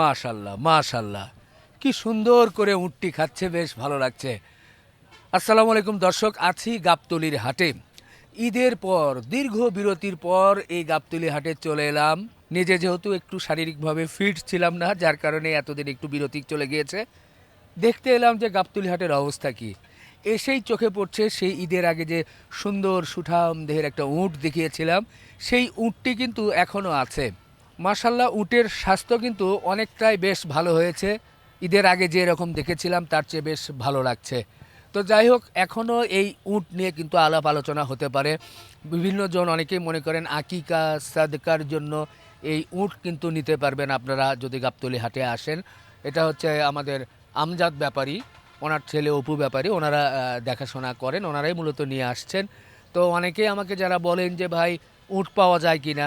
মাশাল্লাহ মাশাল্লাহ। কি সুন্দর করে উঁটটি খাচ্ছে, বেশ ভালো লাগছে। আসসালামু আলাইকুম দর্শক, আছি গাবতলির হাটে। ঈদের পর, দীর্ঘ বিরতির পর এই গাবতলি হাটে চলে এলাম। নিজে যেহেতু একটু শারীরিকভাবে ফিট ছিলাম না, যার কারণে এতদিন একটু বিরতি চলে গিয়েছে। দেখতে এলাম যে গাবতলি হাটের অবস্থা কি। এসেই চোখে পড়ছে সেই ঈদের আগে যে সুন্দর সুঠাম দেহের একটা উঁট দেখিয়েছিলাম। সেই উঁটটি কিন্তু এখনও আছে। মার্শাল্লাহ উটের স্বাস্থ্য কিন্তু অনেকটাই বেশ ভালো হয়েছে। ঈদের আগে যে এরকম দেখেছিলাম, তার চেয়ে বেশ ভালো লাগছে। তো যাই হোক, এখনও এই উট নিয়ে কিন্তু আলাপ আলোচনা হতে পারে। বিভিন্ন জন অনেকেই মনে করেন, আকিকা সাদকার জন্য এই উট কিন্তু নিতে পারবেন আপনারা যদি গাবতলি হাটে আসেন। এটা হচ্ছে আমাদের আমজাদ ব্যাপারী, ওনার ছেলে অপু ব্যাপারী, ওনারা দেখাশোনা করেন, ওনারাই মূলত নিয়ে আসছেন। তো অনেকেই আমাকে যারা বলেন যে, ভাই, উট পাওয়া যায় কি না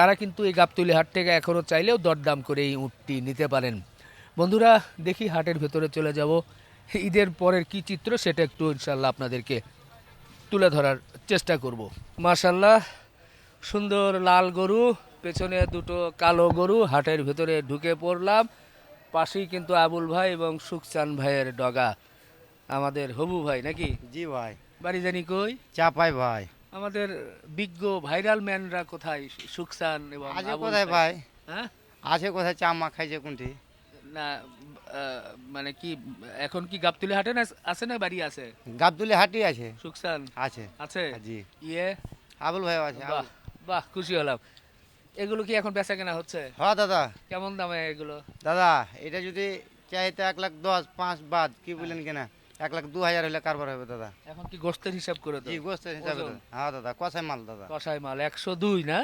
তারা কিন্তু এই গাবতলি হাট থেকে এখনও চাইলেও দরদাম করে এই উটটি নিতে পারেন। বন্ধুরা দেখি হাটের ভেতরে চলে যাব। ঈদের পরের কি চিত্র সেটা একটু ইনশাল্লাহ আপনাদেরকে তুলে ধরার চেষ্টা করব। মাশাল্লাহ সুন্দর লাল গরু পেছনে দুটো কালো গরু হাটের ভেতরে ঢুকে পড়লাম। পাশেই কিন্তু আবুল ভাই এবং সুখচান ভাইয়ের ডগা। আমাদের হবু ভাই নাকি? জি ভাই। বাড়ি জানি কই? চাপাই ভাই। আমাদের বিজ্ঞ ভাইরাল ম্যানরা কোথায়? সুখসান এবং আছে কোথায় ভাই? হ্যাঁ? আছে কোথায়? চামা খাইছে কোনটি? না মানে কি এখন কি গাবতলি হাটে না আছে না বাড়ি আছে? গাবদুলি হাটি আছে। সুখসান? আছে। আছে? জি। ইয়ে? আবুল ভাই আছে বাহ বাহ খুশি হলাম। এগুলো কি এখন বেচা কেনা হচ্ছে? হ্যাঁ দাদা। কেমন দামে এগুলো? দাদা এটা যদি চাইতে এক লাখ দশ পাঁচ বাদ কি বললেন কিনা? এক লাখ দু হাজার হলে কারবার হবে দাদা। এখন কি গোস্তের হিসাব করে জি গোস্তের হিসাবে ওজন? হ্যাঁ দাদা কষাই মাল দাদা। কষাই মাল একশো দুই না?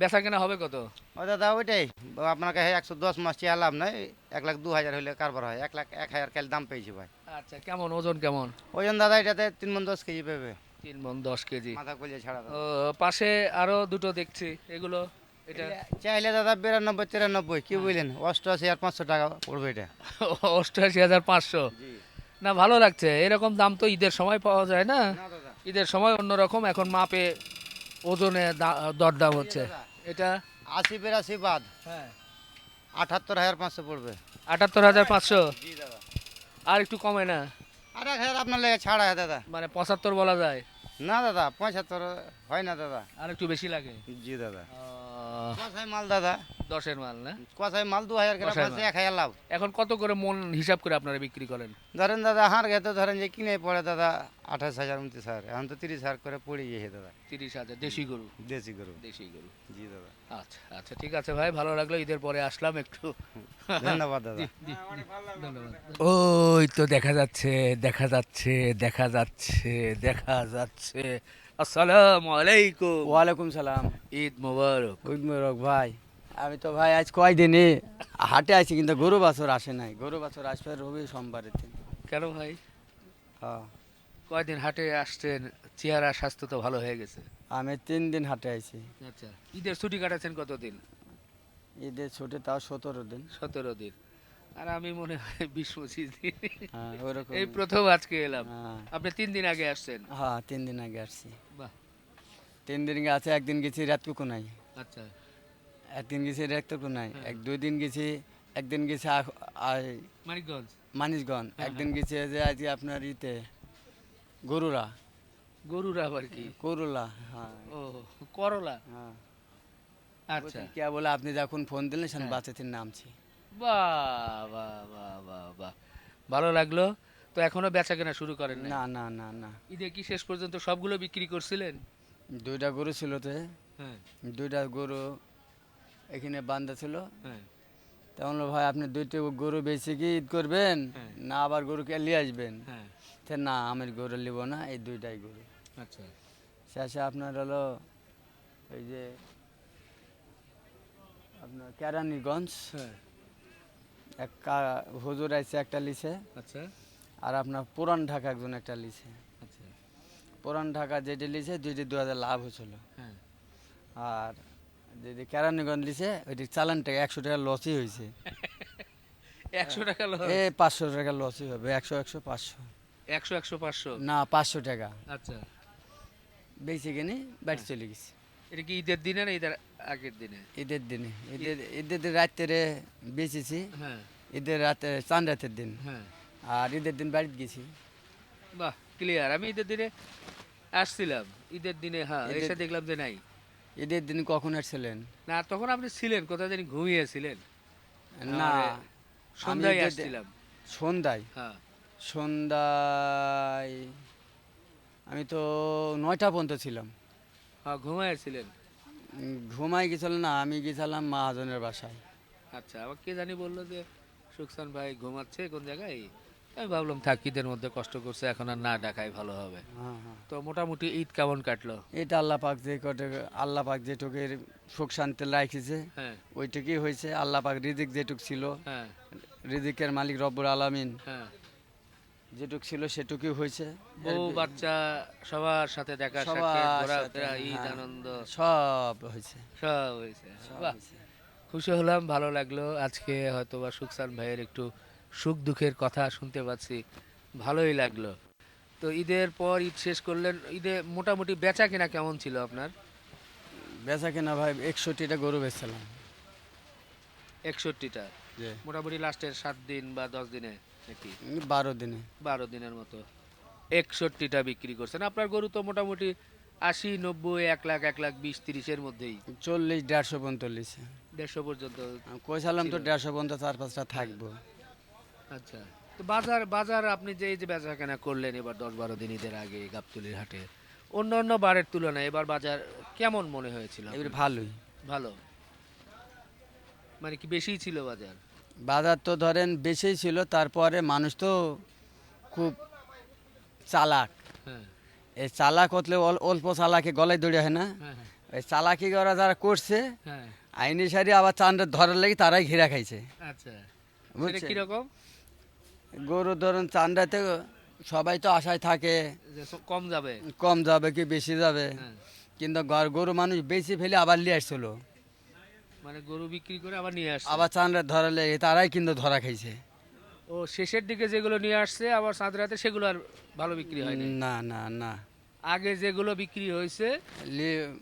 বেচা কেনা হবে কত? ও দাদা ওইটাই। আপনার কাছে একশো দশ মাস চেয়ে লাভ নাই এক লাখ দু হাজার হলে কারবার হয়। এক লাখ এক হাজার কাল দাম পেয়েছি ভাই। আচ্ছা কেমন? ওজন কেমন? ওজন দাদা এটাতে তিন মন দশ কেজি পেবে। তিন মন দশ কেজি। মাথা কলিয়ে ছাড়া দাদা। ও পাশে আরও দুটো দেখছি। এগুলো এটা? চাইলে দাদা বিরানব্বই তিরানব্বই কি বললেন? অষ্টআশি আর পাঁচশো টাকা পড়বে এটা। অষ্টআশি হাজার পাঁচশো। না ভালো লাগছে। এরকম দাম তো ঈদের সময় পাওয়া যায় না? ঈদের সময় অন্যরকম এখন মাপে ওজনে দরদাম হচ্ছে। এটা? আশি বিরাশি বাদ। হ্যাঁ। আঠাত্তর হাজার পাঁচশো পড়বে। আটাত্তর হাজার পাঁচশো? দাদা। আর একটু কমে না? আর এক হাজার আপনার লেগে ছাড়া হয় দাদা। মানে পঁচাত্তর বলা যায়? না দাদা পঁচাত্তর হয় না দাদা। আর একটু বেশি লাগে? জি দাদা। মাল দাদা। দশের মাল না? কষাই মাল দু হাজার করে এক হাজার লাভ। এখন কত করে মন হিসাব করে আপনারা বিক্রি করেন? ধরেন দাদা হার গেতে ধরেন যে কিনে পড়ে দাদা আঠাশ হাজার উনত্রিশ হাজার। এখন তো তিরিশ হাজার করে পড়ে গিয়েছে দাদা। তিরিশ হাজার দেশি গরু? দেশি গরু। দেশি গরু। জি দাদা। আচ্ছা আচ্ছা ঠিক আছে ভাই ভালো লাগল ঈদের পরে আসলাম একটু। ধন্যবাদ দাদা। ওই তো দেখা যাচ্ছে দেখা যাচ্ছে দেখা যাচ্ছে দেখা যাচ্ছে। আসসালামু আলাইকুম। ওয়ালাইকুম সালাম। ঈদ মোবারক। গুড মোরক ভাই। আমি তো ভাই আজ কয়দিনে হাটে আছি কিন্তু গরু বাছর আসে নাই। গরু বাছর আসবে রবি সোমবারের দিন। কেন ভাই? হ্যাঁ। কয়দিন হাটে আসছেন? চেহারা স্বাস্থ্য তো ভালো হয়ে গেছে। আমি তিন দিন হাটে আছি আচ্ছা ঈদের ছুটি কাটাচ্ছেন কতদিন? ঈদের ছুটি তাও সতেরো দিন। সতেরো দিন। আর আমি মনে হয় বিশ পঁচিশ দিন। হ্যাঁ এই প্রথম আজকে এলাম। হ্যাঁ। আপনি তিন দিন আগে আসছেন? হ্যাঁ তিন দিন আগে আসছি। বাহ। তিন দিন আছে একদিন গেছি রাতটুকু নাই। আচ্ছা। একদিন গেছি রাতটুকু নাই এক দুই দিন গেছি একদিন গেছি আ- মানিকগঞ্জ। একদিন গেছি যে আজকে আপনার ইতে গরুরা। গরুর আবার কি? করুলা হ্যাঁ। ও করলা? হ্যাঁ। আচ্ছা। কে বলে আপনি যখন ফোন দিলেন সেন বাচ্চাটির নামছি। বাহ বাহ বাহ বাহ বাহ। ভালো লাগল? তো এখনও বেচা কেনা শুরু করেন না না না না না। ঈদে কি শেষ পর্যন্ত সবগুলো বিক্রি করছিলেন? দুইটা গরু ছিল তো। হ্যাঁ। দুইটা গরু এখানে বান্ধা ছিল। হ্যাঁ। তেমন ভাই আপনি দুইটা গরু বেশি কি ঈদ করবেন? হ্যাঁ। না আবার গরুকে নিয়ে আসবেন? হ্যাঁ। না আমি গরু নিব না এই দুইটাই গরু। আচ্ছা। শেষে আপনার হলো এই যে আপনার কেরানীগঞ্জ। এক হুজুর আছে একটা লিছে। আচ্ছা। আর আপনার পুরান ঢাকা একজন একটা লিছে। আচ্ছা। পুরান ঢাকা যেটি লিছে দুইটি দু হাজার লাভ হয়েছিল। হ্যাঁ। আর যদি কেরানীগঞ্জ লিছে ওইটি চালান টাকা একশো টাকা লসই হয়েছে একশো টাকা লো এ পাঁচশো টাকা লসই হবে একশো একশো পাঁচশো। একশো একশো পাঁচশো? না পাঁচশো টাকা। আচ্ছা। বেশি কিনে বাড়ি চলে গেছে। এটা কি ঈদের দিনে না ঈদের আগের দিনে? ঈদের দিনে। ঈদের ঈদের রাত্রে বেঁচেছি। হ্যাঁ। ঈদের রাতে চান রাতের দিন। হ্যাঁ। আর ঈদের দিন বাড়িতে গেছি। বাহ ক্লিয়ার আমি ঈদের দিনে আসছিলাম। ঈদের দিনে হ্যাঁ এসে দেখলাম যে নাই। ঈদের দিন কখন আসছিলেন? না তখন আপনি ছিলেন কোথায় জানি ঘুমিয়েছিলেন। না সন্ধ্যায় আসছিলাম। সন্ধ্যায়? হ্যাঁ। সন্ধ্যায় আমি তো নয়টা পর্যন্ত ছিলাম। হ্যাঁ ঘুমাইছিলেন উম, ঘুমাই গেছিলাম না আমি গেছিলাম মহাজনের বাসায়। আচ্ছা আবার কে জানি বলল যে সুকসান ভাই ঘুমাচ্ছে কোন জায়গায়? আমি ভাবলাম থাকিদের মধ্যে কষ্ট করছে এখন আর না ডাকাই ভালো হবে। হ্যাঁ হ্যাঁ। তো মোটামুটি ঈদ কেমন কাটলো? এটা আল্লাহ পাক যে কটে আল্লাহ পাক সুখ শান্তি রাখিছে হ্যাঁ। ওইটুকুই হয়েছে। আল্লাহ পাক রিজিক যেটুক ছিল রিজিকের মালিক আলামিন হ্যাঁ। যেটুক ছিল সেটুকুই হয়েছে। বউ বাচ্চা সবার সাথে দেখা সাক্ষাৎ ঈদ। আনন্দ। সব হয়েছে। সব হয়েছে। খুশি হলাম ভালো লাগল। আজকে হয়তো বা সুকসান ভাইয়ের একটু সুখ দুঃখের কথা শুনতে পাচ্ছি। ভালোই লাগল। তো ঈদের পর ঈদ শেষ করলেন ঈদে মোটামুটি বেচা কেনা কেমন ছিল আপনার? বেচা কেনা ভাই একষট্টিটা গরু বেচছিলাম। একষট্টিটা? মোটামুটি লাস্টের সাত দিন বা দশ দিনে নাকি? বারো দিনে। বারো দিনের মতো। একষট্টিটা বিক্রি করছেন। আপনার গরু তো মোটামুটি আশি নব্বই এক লাখ এক লাখ বিশ তিরিশের মধ্যেই। চল্লিশ দেড়শো পঁয়তাল্লিশ। দেড়শো পর্যন্ত কইছিলাম তো দেড়শো পর্যন্ত চার পাঁচটা থাকব। আচ্ছা। তো বাজার বাজার আপনি যে এই যে বেচা কেনা করলেন এবার দশ বারো দিন ঈদের আগে গাবতলির হাটে অন্য অন্য বারের তুলনায় এবার বাজার কেমন মনে হয়েছিল এবার ভালোই। ভালো? মানে কি বেশিই ছিল বাজার? বাজার তো ধরেন বেশিই ছিল তারপরে মানুষ তো খুব চালাক। হ্যাঁ। এই চালাক হতলে অল- অল্প চালাকে গলায় দৌড়ে হয় না। হ্যাঁ হ্যাঁ, এই চালাকি করা যারা করছে আইনি সারি আবার চান্ডের ধরার লাগি তারাই ঘেরা খাইছে। আচ্ছা। কীরকম? গরু ধরুন চান্ডাতে সবাই তো আশায় থাকে। যে কম যাবে। কম যাবে কি বেশি যাবে। হ্যাঁ। কিন্তু গর- গরু মানুষ বেশি ফেলে আবার নিয়ে আসছিল। মানে গরু বিক্রি করে আবার নিয়ে আসছে। আবার চান্ডার ধরালে তারাই কিন্তু ধরা খাইছে। ও শেষের দিকে যেগুলো নিয়ে আসছে আবার সাঁত রাতে সেগুলো আর ভালো বিক্রি হয়নি না না না। আগে যেগুলো বিক্রি হয়েছে লি-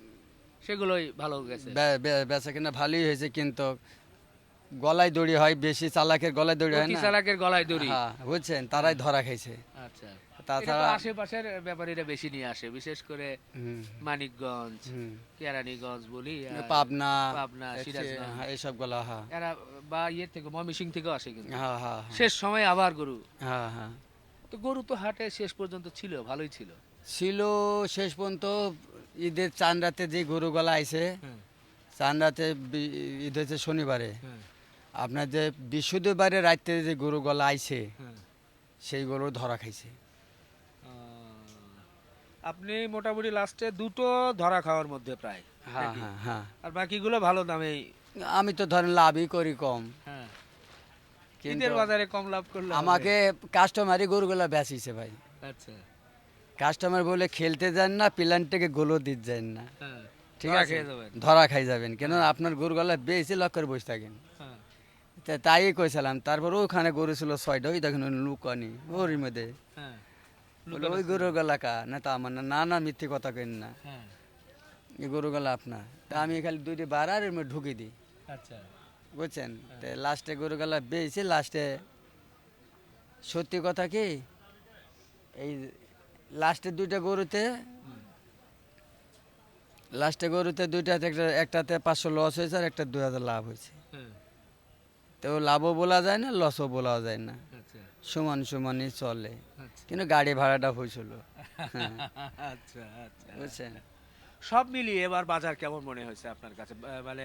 সেগুলোই ভালো গেছে। বে- বে- বেচা কিনা ভালোই হয়েছে কিন্তু গলায় দড়ি হয় বেশি চালাকের গলায় দড়ি হয় না? চালাকের গলায় দড়ি? হ্যাঁ বুঝছেন তারাই ধরা খাইছে। আচ্ছা। তাছাড়া আশেপাশের ব্যাপারীরা বেশি নিয়ে আসে বিশেষ করে মানিকগঞ্জ। কেরানীগঞ্জ বলি পাবনা পাবনা, সিরাজগঞ্জ। হ্যাঁ, এইসবগুলা হ্যাঁ। এরা বা ইয়ে থেকে ময়মনসিং থেকেও আসে কিন্তু। হ্যাঁ হ্যাঁ শেষ সময় আবার গরু। হ্যাঁ হ্যাঁ। তো গরু তো হাটে শেষ পর্যন্ত ছিল ভালোই ছিল। ছিল শেষ পর্যন্ত ঈদের চান রাতে যে গরুগুলা আইছে হ্যাঁ। চান রাতে ঈদ হয়েছে শনিবারে। হ্যাঁ। আপনার যে বৃহস্পতিবারে রাতে যে গরুগুলা আইছে হ্যাঁ। সেই গরু ধরা খাইছে। আপনি মোটামুটি লাস্টে দুটো ধরা খাওয়ার মধ্যে প্রায় হ্যাঁ হ্যাঁ হ্যাঁ। আর বাকিগুলো ভালো দামে? আমি তো ধরেন লাভই করি কম। হ্যাঁ। ঈদের বাজারে কম লাভ করলে আমাকে কাস্টমারই গরুগুলা বেচিছে ভাই। আচ্ছা। কাস্টমার বলে খেলতে যান না প্ল্যান থেকে গোলও দিতে যান না। হ্যাঁ ঠিক আছে? ধরা খাই যাবেন। কেন আপনার গরুগুলা বেশি লক্ষ্যের বসে থাকেন। হ্যাঁ তা তাই কইছিলাম তারপর ওখানে গরু ছিল ছয়টা ওই দেখেন লুকানি ওর মধ্যে। হ্যাঁ ওই গরুগুলা কা না তা আমার না না মিথ্যে কথা কেন না। হ্যাঁ। এই গরুগুলা আপনার। তা আমি খালি দুইটি বার আর এর মধ্যে ঢুকে দিই। আচ্ছা। বুঝছেন? তো লাস্টে গরু গরুগুলা বেয়েছে লাস্টে সত্যি কথা কি? এই লাস্টে দুইটা গরুতে লাস্টে গরুতে দুইটাতে একটা একটাতে পাঁচশো লস হয়েছে আর একটা দুই হাজার লাভ হয়েছে। হ্যাঁ। তো লাভও বলা যায় না লসও বলা যায় না। আচ্ছা। সমান সমানই চলে। আচ্ছা। কিন্তু গাড়ি ভাড়াটা হয়েছিল। আচ্ছা আচ্ছা। বুঝছেন? সব মিলিয়ে এবার বাজার কেমন মনে হয়েছে আপনার কাছে? মানে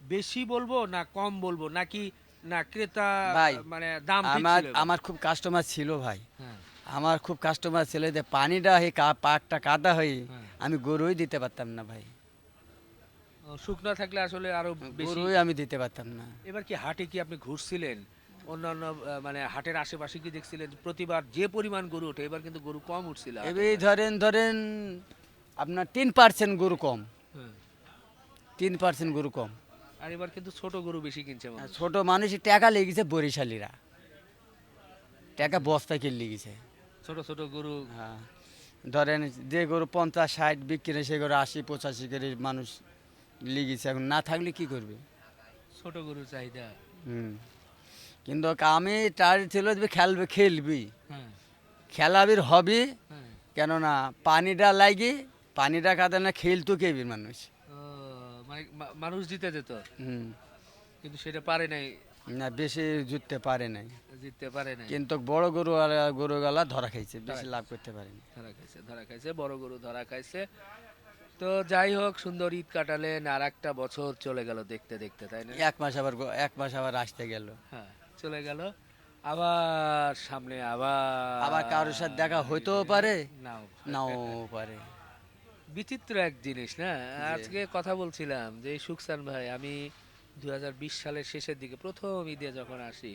বেশি বলব না কম বলব? নাকি না ক্রেতা ভাই, মানে দাম আমার আমার খুব কাস্টমার ছিল ভাই। হ্যাঁ, আমার খুব কাস্টমার ছিল যে পানিটা হয়ে পাকটা কাদা হয়ে হ্যাঁ। আমি গরুই দিতে পারতাম না ভাই। শুকনো থাকলে আসলে আরও বেশি গরুই আমি দিতে পারতাম না। এবার কি হাটে কি আপনি ঘুরছিলেন? অন্যান্য মানে হাটের আশেপাশে কি দেখছিলেন? প্রতিবার যে পরিমাণ গরু ওঠে এবার কিন্তু গরু কম উঠছিল। এবার ধরেন ধরেন আপনার তিন পার্সেন্ট গরু কম। তিন পার্সেন্ট গরু কম। আর এবার কিন্তু ছোট গরু বেশি কিনছে ছোট মানুষ টাকা লেগেছে বরিশালীরা। টাকা বস্তা কিনে লেগেছে। ছোট ছোট গরু। হ্যাঁ। ধরেন যে গরু পঞ্চাশ ষাট বিক্রি সে গরু আশি পঁচাশি করে মানুষ লিগেছে এখন না থাকলে কি করবে? ছোট গরু চাহিদা। হুম। কিন্তু আমি তার ছিল যে খেলবে খেলবি। হ্যাঁ। খেলাবির হবি হ্যাঁ। কেননা পানিটা লাগি পানিটা কাঁদে না খেলতো কেবির মানুষ। ও, মানে মানুষ জিতে যেত। হুম। কিন্তু সেটা পারে নাই। না বেশি জুততে পারে নাই। জিততে পারে নাই। কিন্তু বড় গরু আর গরু গালা ধরা খাইছে বেশি লাভ করতে পারেনি। ধরা খাইছে ধরা খাইছে বড় গরু ধরা খাইছে। তো যাই হোক সুন্দর ঈদ কাটালেন আর একটা বছর চলে গেল দেখতে দেখতে তাই না? এক মাস আবার এক মাস আবার আসতে গেল। হ্যাঁ চলে গেল। আবার সামনে আবার আবার কারোর সাথে দেখা হইতেও পারে? নাও নাও পারে। বিচিত্র এক জিনিস না? আজকে কথা বলছিলাম যে সুকসান ভাই আমি দুই হাজার বিশ সালের শেষের দিকে প্রথম ঈদে যখন আসি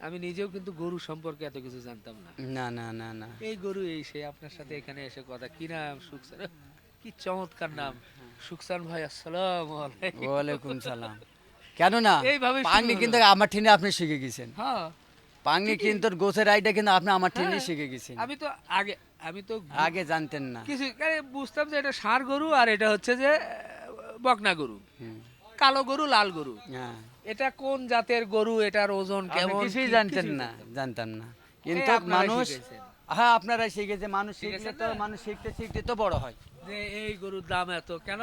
আমি নিজেও কিন্তু গরু সম্পর্কে এত কিছু জানতাম না। না না না না। এই গরু এই সে আপনার সাথে এখানে এসে কথা কি নাম সুকসান কি চমৎকার নাম। সুকসান ভাই আসসালাম ওয়ালাইকুম সালাম। পাংনি কিন্তু আমার ঠিনে আপনি শিখে গেছেন। হ্যাঁ। পাংনি কিন্তু গোছের আইটা কিন্তু আপনি আমার ঠিনে হ্যাঁ। শিখে গেছেন। আমি তো আগে আমি তো আগে জানতেন না। কিছু বুঝতাম যে এটা গরু আর এটা হচ্ছে যে বকনা গরু। কালো গরু লাল গরু। হ্যাঁ। এটা কোন জাতের গরু? এটার ওজন কেমন? কিছুই জানতেন না জানতাম না। কিন্তু মানুষ। হ্যাঁ আপনারা শিখেছে মানুষ শিখলে তো মানুষ শিখতে শিখতে তো বড় হয়। যে এই গরুর দাম এত? কেন?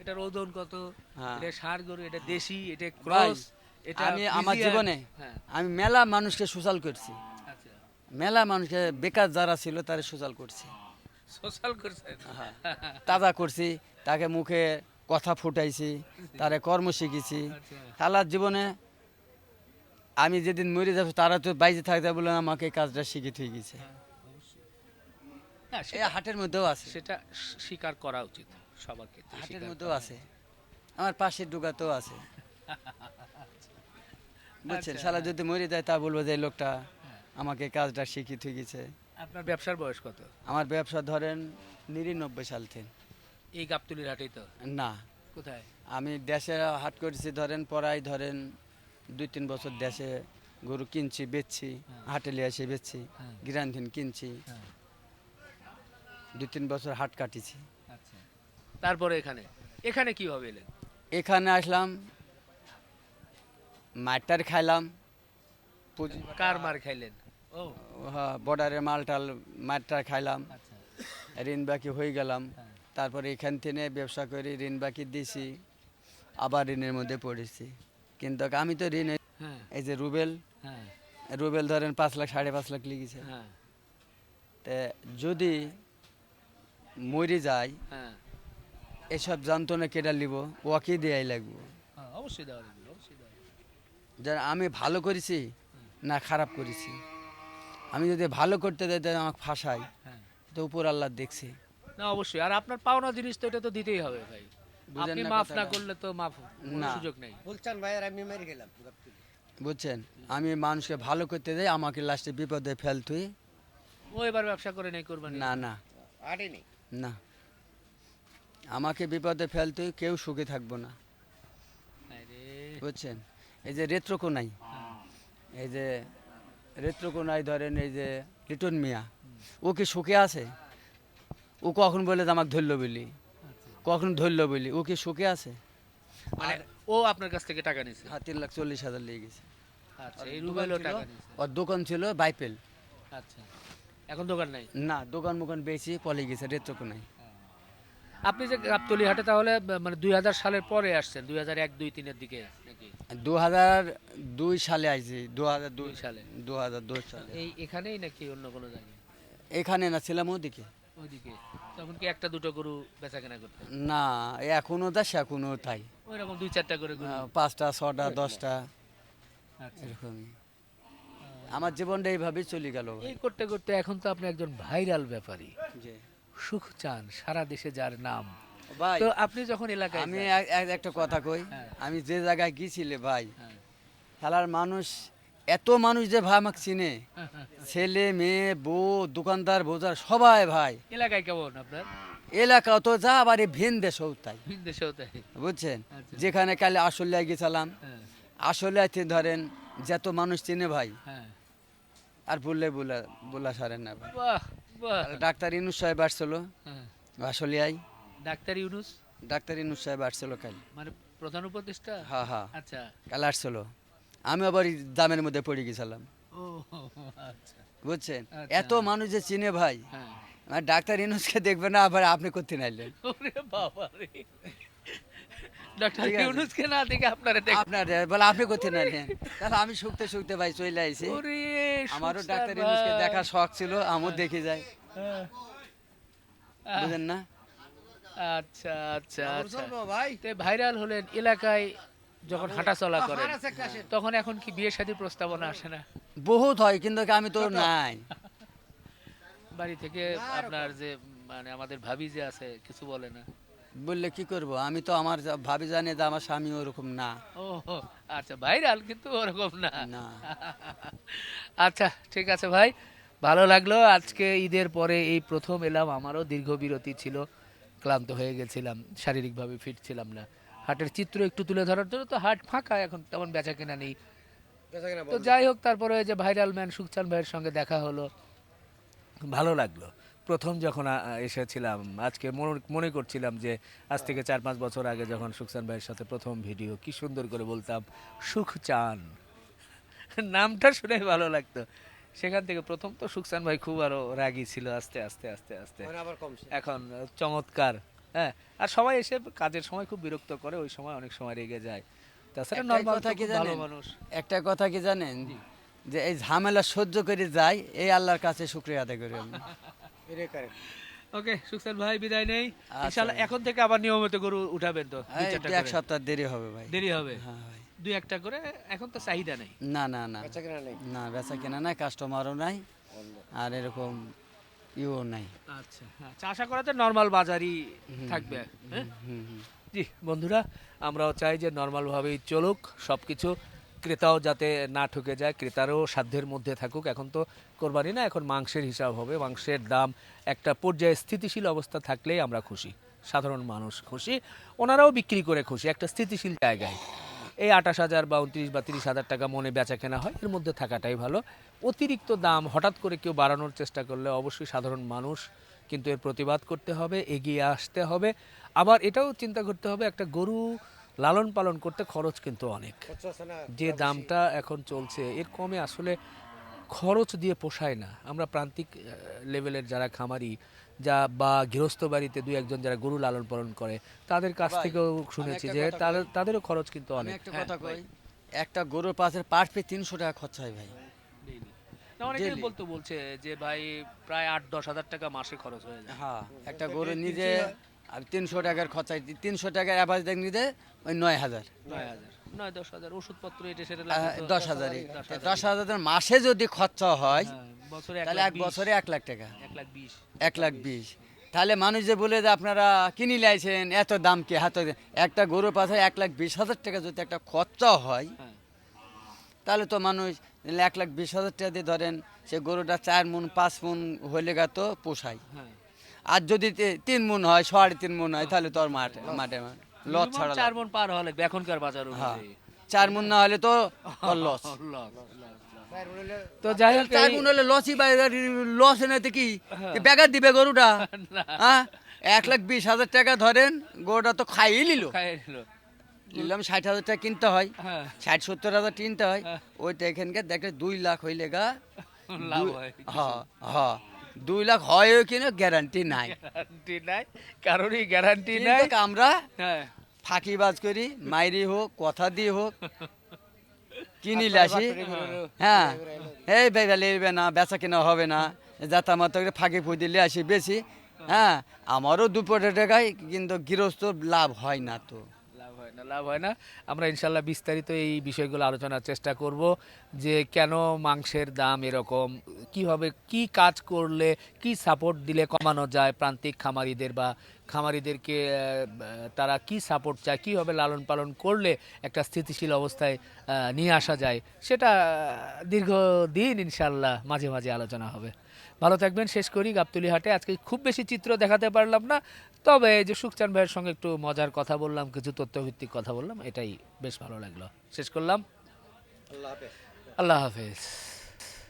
এটার ওজন কত? হ্যাঁ। এটা গরু এটা দেশি এটা ক্রস এটা আমি আমার জীবনে হ্যাঁ। আমি মেলা মানুষকে করছি। আচ্ছা। মেলা মানুষকে বেকার যারা ছিল তারা করছি। সোশ্যাল করছেন হ্যাঁ। তাজা করছি তাকে মুখে কথা ফুটাইছি তারে কর্ম শিখেছি। আচ্ছা। খেলার জীবনে আমি যেদিন মরে যাব তারা তো বাইরে থাকতে বলে আমাকে কাজটা শিখে থয়ে গেছে। হ্যাঁ। সেটা- হাটের মধ্যেও আছে। সেটা স্বীকার করা উচিত সবার ক্ষেত্রে হাটের মধ্যেও আছে। আমার পাশের ডুগাতেও আছে। বুঝছেন? আচ্ছা। শালা যদি মরে যায় তা বলব যে লোকটা আমাকে কাজটা শিখে থয়ে গেছে। আপনার ব্যবসার বয়স কত? আমার ব্যবসা ধরেন নিরানব্বই সাল থেকে। এই গাবতলির হাটেই তো? না। কোথায়? আমি দেশে হাট করেছি ধরেন পড়াই ধরেন দুই তিন বছর দেশে গরু কিনছি বেচছি হাটে লিয়ে এসে বেচছি হ্যাঁ। গ্রান্থিন কিনছি। হ্যাঁ দুই তিন বছর হাট কাটিছি। আচ্ছা। তারপরে এখানে? এখানে কীভাবে এলেন? এখানে আসলাম মাঠটার খাইলাম। কার মার খাইলেন? ও। বর্ডারে মালটাল মাঠটার খাইলাম। আচ্ছা। ঋণ বাকি হয়ে গেলাম। হ্যাঁ। তারপরে এখান থেকে ব্যবসা করে ঋণ বাকি দিছি। আবার ঋণের মধ্যে পড়েছি। কিন্তু আমি তো ঋণ হ্যাঁ। এই যে রুবেল হ্যাঁ। রুবেল ধরেন পাঁচ লাখ সাড়ে পাঁচ লাখ লিখেছে। হ্যাঁ। তে যদি মরে যায় হ্যাঁ। এসব যন্ত্রণা কেটে নিব ওকে দেয়াই লাগবো। হ্যাঁ, অবশ্যই দেওয়া লাগবে অবশ্যই দেওয়া লাগবে। যারা আমি ভালো করেছি না খারাপ করেছি। আমি যদি ভালো করতে দেয় তাহলে আমাকে ফাঁসাই হ্যাঁ। তো উপর আল্লাহ দেখছে। না অবশ্যই। আর আপনার পাওনা জিনিস তো এটা তো দিতেই হবে ভাই। বুঝেন আপনি না মাফ না কথাটা? করলে তো মাফ না। সুযোগ নেই। বলছেন ভাই আর আমি মেরে গেলাম। বুঝছেন? আমি মানুষকে ভালো করতে দেয় আমাকে লাস্টে বিপদে ফেলতুই ও এবার ব্যবসা করে নেই করবেন। না না। আটেনি। না। আমাকে বিপদে ফেলতে কেউ সুখে থাকব না। বুঝছেন? এই যে রেত্রকোনাই এই যে রেত্রকোনাই ধরেন এই যে লিটন মিয়া ও কি সুখে আছে? ও কখন বলে যে আমাকে ধরলো বলি? কখন ধরলো বলি? ও কি সুখে আছে? মানে ও আপনার কাছ থেকে টাকা নিছে? হ্যাঁ তিন লাখ চল্লিশ হাজার লেগে গেছে। আচ্ছা এই রুবেলও টাকা ওর দোকান ছিল বাইপেল। আচ্ছা। এখন দোকান নাই? না দোকান মোকান বেশি পলে গেছে রেত্রকোনাই আপনি যে গাবতলি হাটে তাহলে মানে দুই হাজার সালের পরে আসছেন দুই হাজার এক দুই তিনের দিকে নাকি? দু হাজার দুই সালে আইছি দু হাজার দুই সালে। দু হাজার দুই সালে। এই এখানেই নাকি অন্য কোনো জায়গায়? এখানে না ছিলাম ওদিকে ওইদিকে। তখন কি একটা দুটো গরু বেচা কেনা করতেন? না এখনও তা এখনও তাই। ওই রকম দুই চারটা করে গরু? পাঁচটা ছটা দশটা আচ্ছা। এরকমই। আমার জীবনটা এইভাবেই চলে গেল এই করতে করতে এখন তো আপনি একজন ভাইরাল ব্যাপারী। সুখ চান সারা দেশে যার নাম। ভাই তো আপনি যখন এলাকায় আমি একটা কথা কই হ্যাঁ। আমি যে জায়গায় গিয়েছিলে ভাই হ্যাঁ। খেলার মানুষ এত মানুষ যে ভাই আমাকে চিনে ছেলে মেয়ে বউ দোকানদার বোজার সবাই ভাই। এলাকায় কেমন আপনার? এলাকা তো যা আবার ভিন দেশও তাই। বুঝছেন? আচ্ছা। যেখানে কালে আসলে গেছিলাম হ্যাঁ। আসলে ধরেন যত মানুষ চিনে ভাই আর বললে বলা বলা সারে না ভাই। বাহ বাহ। ডাক্তার ইনুস সাহেব আসছিল হ্যাঁ। আসলে আই ডাক্তার ইউনুস? ডাক্তার ইনুস সাহেব আসছিল কাল। মানে প্রধান উপদেষ্টা? হ্যাঁ হ্যাঁ। আচ্ছা। কাল আসছিল। আমি আবার দামের মধ্যে পড়ে গেছিলাম। আচ্ছা। বুঝছেন? আচ্ছা। এত মানুষ যে চিনে ভাই। হ্যাঁ। আর ডাক্তার ইনুসকে দেখবে না আবার আপনি করতে নাইলেন। বাবা রে ডক্টর ঠিক আছে। ইউনুসকে না দেখে আপনারা দেখ আপনার বলে আপনি করতে নাইলেন তাহলে আমি শুকতে শুকতে ভাই চলে আইছি। আমারও ডাক্তার ইনুসকে ভাই। দেখার শখ ছিল আমিও দেখে যাই। হ্যাঁ। বুঝেন না? আচ্ছা আচ্ছা আচ্ছা। ভাই। ভাইরাল হলেন এলাকায় যখন হাঁটাচলা করেন তখন এখন কি বিয়ে শাদীর প্রস্তাবনা আসে না? বহুত হয় কিন্তু আমি তো নাই। বাড়ি থেকে আপনার যে মানে আমাদের ভাবি যে আছে কিছু বলে না। বললে কি করব? আমি তো আমার ভাবি জানি যে আমার স্বামী ওরকম না। ও আচ্ছা ভাইরাল কিন্তু ওরকম না। না। আচ্ছা ঠিক আছে ভাই ভালো লাগল। আজকে ঈদের পরে এই প্রথম এলাম আমারও দীর্ঘ বিরতি ছিল ক্লান্ত হয়ে গেছিলাম শারীরিকভাবে ফিট ছিলাম না। হাটের চিত্র একটু তুলে ধরার জন্য তো হাট ফাঁকা এখন তেমন বেচা কেনা নেই তো যাই হোক তারপরে ওই যে ভাইরাল ম্যান সুখচান ভাইয়ের সঙ্গে দেখা হলো। ভালো লাগল। প্রথম যখন এসেছিলাম আজকে মনে- মনে করছিলাম যে আজ থেকে চার পাঁচ বছর আগে যখন সুখচান ভাইয়ের সাথে প্রথম ভিডিও কি সুন্দর করে বলতাম সুখচান নামটা শুনে ভালো লাগতো। সেখান থেকে প্রথম তো সুখসান ভাই খুব আরও রাগী ছিল আস্তে আস্তে আস্তে আস্তে। এখন চমৎকার হ্যাঁ। আর সবাই এসে কাজের সময় খুব বিরক্ত করে ওই সময় অনেক সময় রেগে যায়। তাছাড়া নর্মাল কি ভালো মানুষ। একটা কথা কি জানেন? যে এই ঝামেলা সহ্য করে যায় এই আল্লাহর কাছে শুক্রিয়া আদায় করি আমি। ওকে সুখসান ভাই বিদায় নেই। আচ্ছা। ইনশাআল্লাহ এখন থেকে আবার নিয়মিত গরু উঠাবেন তো এক সপ্তাহ দেরি হবে ভাই। দেরি হবে? হ্যাঁ ভাই। দুই একটা করে এখন তো চাহিদা নেই। না না না। না বেচা কেনা নাই কাস্টমারও নাই আর এরকম ইও নাই। আচ্ছা আচ্ছা আশা করা যায় নর্মাল বাজারই থাকবে হ্যাঁ? জি বন্ধুরা আমরাও চাই যে নর্মালভাবেই চলুক সব কিছু ক্রেতাও যাতে না ঠকে যায়, ক্রেতারও সাধ্যের মধ্যে থাকুক। এখন তো কোরবানি না, এখন মাংসের হিসাব হবে। মাংসের দাম একটা পর্যায়ে স্থিতিশীল অবস্থা থাকলেই আমরা খুশি। সাধারণ মানুষ খুশি, ওনারাও বিক্রি করে খুশি একটা স্থিতিশীল জায়গায়। এই আঠাশ হাজার বা উনত্রিশ বা তিরিশ হাজার টাকা মনে বেচা কেনা হয়, এর মধ্যে থাকাটাই ভালো। অতিরিক্ত দাম হঠাৎ করে কেউ বাড়ানোর চেষ্টা করলে অবশ্যই সাধারণ মানুষ কিন্তু এর প্রতিবাদ করতে হবে, এগিয়ে আসতে হবে। আবার এটাও চিন্তা করতে হবে, একটা গরু লালন পালন করতে খরচ কিন্তু অনেক। যে দামটা এখন চলছে এর কমে আসলে খরচ দিয়ে পোষায় না। আমরা প্রান্তিক লেভেলের যারা খামারি যা বা গৃহস্থ বাড়িতে দুই একজন যারা গরু লালন পালন করে তাদের কাছ থেকেও শুনেছি যে তাদের তাদেরও খরচ কিন্তু অনেক। একটা হ্যাঁ, কথা কই একটা গরুর পাশের পাঁচ পে তিনশো টাকা খরচা হয় ভাই। অনেকেই। বলতো বলছে যে ভাই প্রায় আট দশ হাজার টাকা মাসে খরচ হয়ে যায়। হ্যাঁ একটা গরু নিজে আর তিনশো টাকার খরচায় তিনশো টাকার অ্যাভারেজ দেখ নিতে ওই নয় হাজার। নয় হাজার। নয় দশ হাজার। ওষুধপত্র এটা সেটা দশ হাজার। দশ হাজার। মাসে যদি খরচা হয় হ্যাঁ, বছরে তাহলে এক বছরে এক লাখ টাকা। এক লাখ বিশ। এক লাখ বিশ। তাহলে মানুষ যে বলে যে আপনারা কিনি লাইছেন এত দাম কি হাত একটা গরুর পাশে এক লাখ বিশ হাজার টাকা যদি একটা খরচা হয় হ্যাঁ। তাহলে তো মানুষ এক লাখ বিশ হাজার টাকা দিয়ে ধরেন সে গরুটা চার মন পাঁচ মন হলে গা তো পোষায়। হ্যাঁ। আর যদি তিন মন হয় সাড়ে তিন মন হয় তাহলে তোর মাঠে মাঠে লস ছাড়া চার মন পার লাগবে এখনকার বাজার হ্যাঁ চার মন না হলে তো লস। তো যাই হোক চার মন হলে লসই লস এনেতে কি? বেকার দিবে গরুটা? হ্যাঁ? এক লাখ বিশ হাজার টাকা ধরেন গরুটা তো খাইয়ে নিল। নিলাম ষাট হাজার টাকা কিনতে হয়। হ্যাঁ। ষাট সত্তর হাজার কিনতে হয়। হ্যাঁ। ওইটা এখানকার দেখে দুই লাখ হইলে গা। হয়। হ্যাঁ হ্যাঁ। দুই লাখ হয় কিনা গ্যারান্টি নাই। গ্যারান্টি নাই কারোরই গ্যারান্টি নাই। আমরা হ্যাঁ। ফাঁকিবাজ করি মাইরি হোক কথা দিয়ে হোক। কিনি লাসি হ্যাঁ। এই বেগা লেবে না বেচা কেনা হবে না। যাতা মাতা করে ফাঁকি ফুই দিলে আসি বেশি। হ্যাঁ আমারও দুপটে টাকায় কিন্তু গৃহস্থ লাভ হয় না তো। লাভ হয় না, লাভ হয় না। আমরা ইনশাল্লাহ বিস্তারিত এই বিষয়গুলো আলোচনার চেষ্টা করব যে কেন মাংসের দাম এরকম, কীভাবে, কি কাজ করলে, কি সাপোর্ট দিলে কমানো যায় প্রান্তিক খামারিদের বা খামারিদেরকে তারা কি সাপোর্ট চায়, কীভাবে লালন পালন করলে একটা স্থিতিশীল অবস্থায় নিয়ে আসা যায়, সেটা দীর্ঘদিন ইনশাল্লাহ মাঝে মাঝে আলোচনা হবে। ভালো থাকবেন, শেষ করি গাবতলি হাটে। আজকে খুব বেশি চিত্র দেখাতে পারলাম না। তবে এই যে সুখচান ভাইয়ের সঙ্গে একটু মজার কথা বললাম কিছু তথ্যভিত্তিক কথা বললাম এটাই বেশ ভালো লাগল। শেষ করলাম। আল্লাহ হাফেজ।